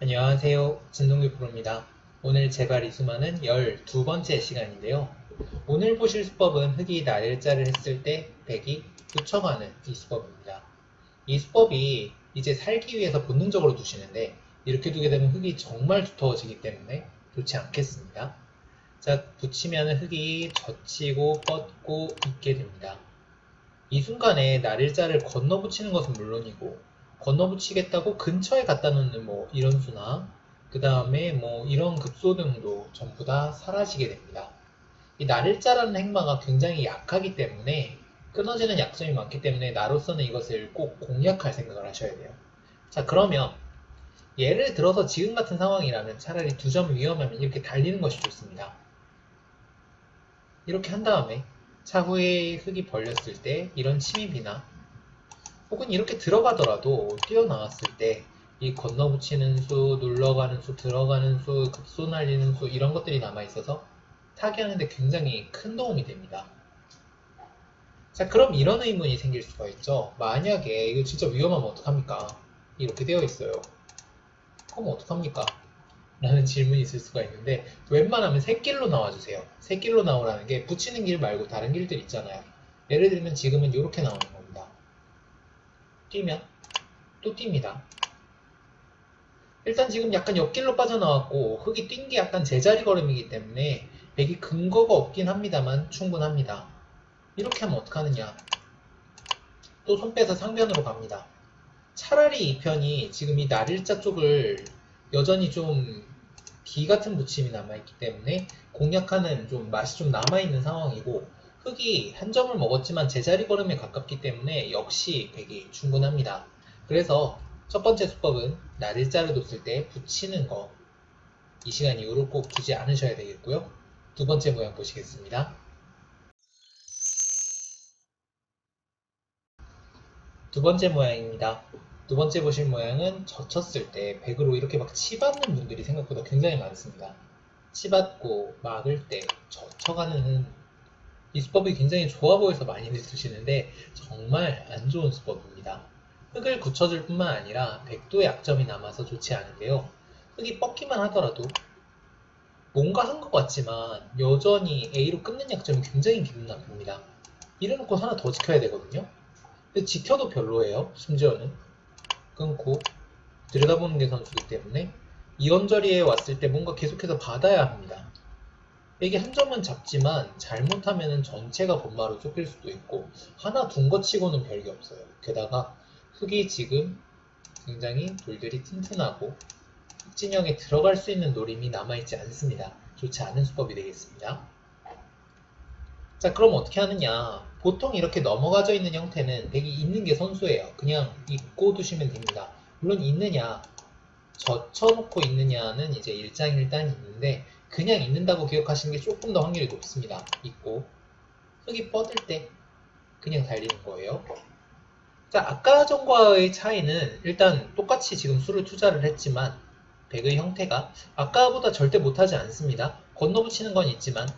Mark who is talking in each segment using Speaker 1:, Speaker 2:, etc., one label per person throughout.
Speaker 1: 안녕하세요. 진동규 프로입니다. 오늘 제발 이수만은 12번째 시간인데요. 오늘 보실 수법은 흙이 날짜를 했을 때 백이 붙여가는 이 수법입니다. 이 수법이 이제 살기 위해서 본능적으로 두시는데 이렇게 두게 되면 흙이 정말 두터워지기 때문에 좋지 않겠습니다. 자, 붙이면 흙이 젖히고 뻗고 있게 됩니다. 이 순간에 날일자를 건너 붙이는 것은 물론이고 건너 붙이겠다고 근처에 갖다 놓는 뭐 이런 수나 그 다음에 뭐 이런 급소 등도 전부 다 사라지게 됩니다. 이 날일자라는 행마가 굉장히 약하기 때문에 끊어지는 약점이 많기 때문에 나로서는 이것을 꼭 공략할 생각을 하셔야 돼요. 자 그러면 예를 들어서 지금 같은 상황이라면 차라리 두 점 위험하면 이렇게 달리는 것이 좋습니다. 이렇게 한 다음에 차후에 흙이 벌렸을 때 이런 침입이나 혹은 이렇게 들어가더라도 뛰어나왔을 때 이 건너붙이는 수, 눌러가는 수, 들어가는 수, 급소 날리는 수 이런 것들이 남아 있어서 타기하는데 굉장히 큰 도움이 됩니다. 자 그럼 이런 의문이 생길 수가 있죠. 만약에 이거 진짜 위험하면 어떡합니까? 이렇게 되어 있어요. 그럼 어떡합니까? 라는 질문이 있을 수가 있는데 웬만하면 새길로 나와주세요. 새길로 나오라는 게 붙이는 길 말고 다른 길들 있잖아요. 예를 들면 지금은 이렇게 나오는. 뛰면 또 뜁니다. 일단 지금 약간 옆길로 빠져나왔고 흙이 뛴 게 약간 제자리 걸음이기 때문에 백이 근거가 없긴 합니다만 충분합니다. 이렇게 하면 어떡하느냐 또 손 빼서 상변으로 갑니다. 차라리 이 편이 지금 이 날일자 쪽을 여전히 좀기 같은 붙임이 남아있기 때문에 공략하는 좀 맛이 좀 남아있는 상황이고 흙이 한 점을 먹었지만 제자리 걸음에 가깝기 때문에 역시 백이 충분합니다. 그래서 첫 번째 수법은 날일자를 뒀을 때 붙이는 거 이 시간 이후로 꼭 두지 않으셔야 되겠고요. 두 번째 모양 보시겠습니다. 두 번째 모양입니다. 두 번째 보실 모양은 젖혔을 때 백으로 이렇게 막 치받는 분들이 생각보다 굉장히 많습니다. 치받고 막을 때 젖혀가는 이 수법이 굉장히 좋아 보여서 많이들 쓰시는데 정말 안 좋은 수법입니다. 흙을 굳혀줄 뿐만 아니라 백도 약점이 남아서 좋지 않은데요. 흙이 뻗기만 하더라도 뭔가 한 것 같지만 여전히 A로 끊는 약점이 굉장히 기분 나쁩니다. 이래놓고 하나 더 지켜야 되거든요. 근데 지켜도 별로예요. 심지어는 끊고 들여다보는 게 선수이기 때문에 이원저리에 왔을 때 뭔가 계속해서 받아야 합니다. 이게 한 점은 잡지만 잘못하면 전체가 본마로 쫓길 수도 있고 하나 둔 것 치고는 별게 없어요. 게다가 흙이 지금 굉장히 돌들이 튼튼하고 흙진영에 들어갈 수 있는 노림이 남아있지 않습니다. 좋지 않은 수법이 되겠습니다. 자 그럼 어떻게 하느냐 보통 이렇게 넘어가져 있는 형태는 백이 있는 게 선수예요 그냥 있고 두시면 됩니다 물론 있느냐 젖혀놓고 있느냐는 이제 일장일단이 있는데 그냥 있는다고 기억하시는 게 조금 더 확률이 높습니다. 있고. 흙이 뻗을 때 그냥 달리는 거예요. 자 아까 전과의 차이는 일단 똑같이 지금 수를 투자를 했지만 백의 형태가 아까보다 절대 못하지 않습니다. 건너붙이는 건 있지만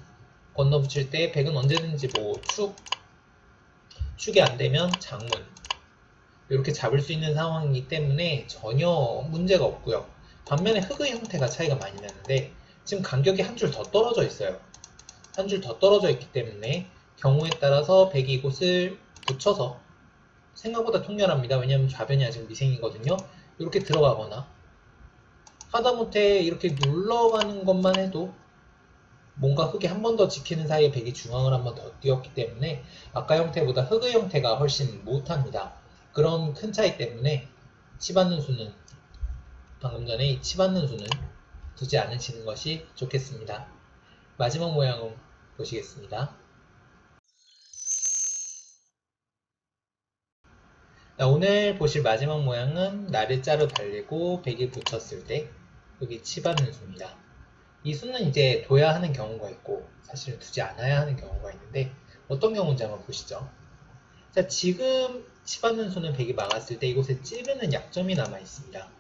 Speaker 1: 건너붙일 때 백은 언제든지 뭐 축, 축이 안 되면 장문 이렇게 잡을 수 있는 상황이기 때문에 전혀 문제가 없고요. 반면에 흙의 형태가 차이가 많이 나는데 지금 간격이 한 줄 더 떨어져 있어요. 한 줄 더 떨어져 있기 때문에 경우에 따라서 백이 이곳을 붙여서 생각보다 통렬합니다. 왜냐하면 좌변이 아직 미생이거든요. 이렇게 들어가거나 하다못해 이렇게 눌러가는 것만 해도 뭔가 흙이 한 번 더 지키는 사이에 백이 중앙을 한 번 더 띄었기 때문에 아까 형태보다 흙의 형태가 훨씬 못합니다. 그런 큰 차이 때문에 치받는 수는 방금 전에 이 치받는 수는 두지 않으시는 것이 좋겠습니다. 마지막 모양을 보시겠습니다. 자, 오늘 보실 마지막 모양은 날일자로 달리고 백이 붙였을 때 여기 치받는 수입니다. 이 수는 이제 둬야 하는 경우가 있고 사실은 두지 않아야 하는 경우가 있는데 어떤 경우인지 한번 보시죠. 자, 지금 치받는 수는 백이 막았을 때 이곳에 찌르는 약점이 남아 있습니다.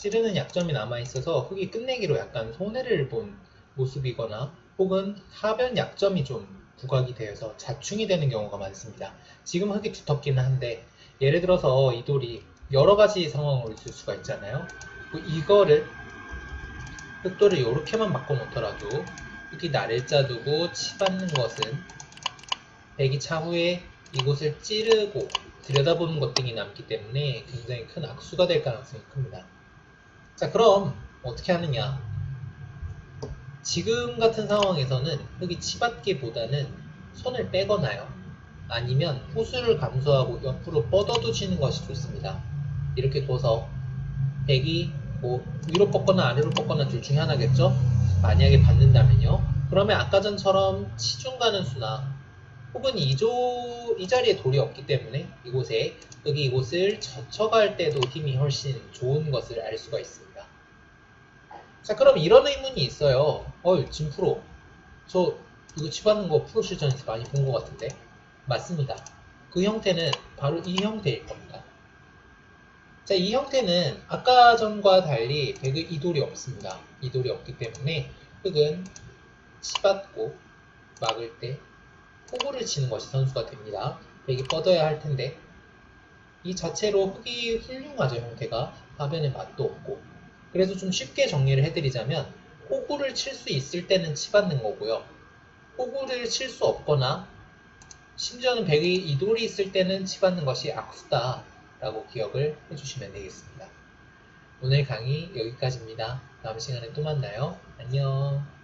Speaker 1: 찌르는 약점이 남아 있어서 흙이 끝내기로 약간 손해를 본 모습이거나 혹은 하변 약점이 좀 부각이 되어서 자충이 되는 경우가 많습니다. 지금 흙이 두텁기는 한데 예를 들어서 이 돌이 여러 가지 상황으로 있을 수가 있잖아요. 뭐 이거를 흑도를 이렇게만 바꿔놓더라도 이렇게 날일자 두고 치받는 것은 백이 차후에 이곳을 찌르고 들여다보는 것 등이 남기 때문에 굉장히 큰 악수가 될 가능성이 큽니다. 자 그럼 어떻게 하느냐 지금 같은 상황에서는 흑이 치받기보다는 손을 빼거나요 아니면 호수를 감소하고 옆으로 뻗어두시는 것이 좋습니다. 이렇게 둬서 백이 뭐 위로 뻗거나 아래로 뻗거나 둘 중에 하나겠죠? 만약에 받는다면요. 그러면 아까 전처럼 치중 가는 수나 혹은 이조 이 자리에 돌이 없기 때문에 이곳에 여기 이곳을 젖혀갈 때도 힘이 훨씬 좋은 것을 알 수가 있습니다. 자 그럼 이런 의문이 있어요. 어, 진 프로 저 이거 치받는 거 프로 실전에서 많이 본 것 같은데 맞습니다. 그 형태는 바로 이 형태일 겁니다. 자, 이 형태는 아까 전과 달리 백의 이돌이 없습니다. 이돌이 없기 때문에 흑은 치받고 막을 때 호구를 치는 것이 선수가 됩니다. 백이 뻗어야 할 텐데 이 자체로 흑이 훌륭하죠 형태가 화면에 맛도 없고 그래서 좀 쉽게 정리를 해드리자면 호구를 칠 수 있을 때는 치받는 거고요. 호구를 칠 수 없거나 심지어는 백의 이돌이 있을 때는 치받는 것이 악수다 라고 기억을 해주시면 되겠습니다. 오늘 강의 여기까지입니다. 다음 시간에 또 만나요. 안녕.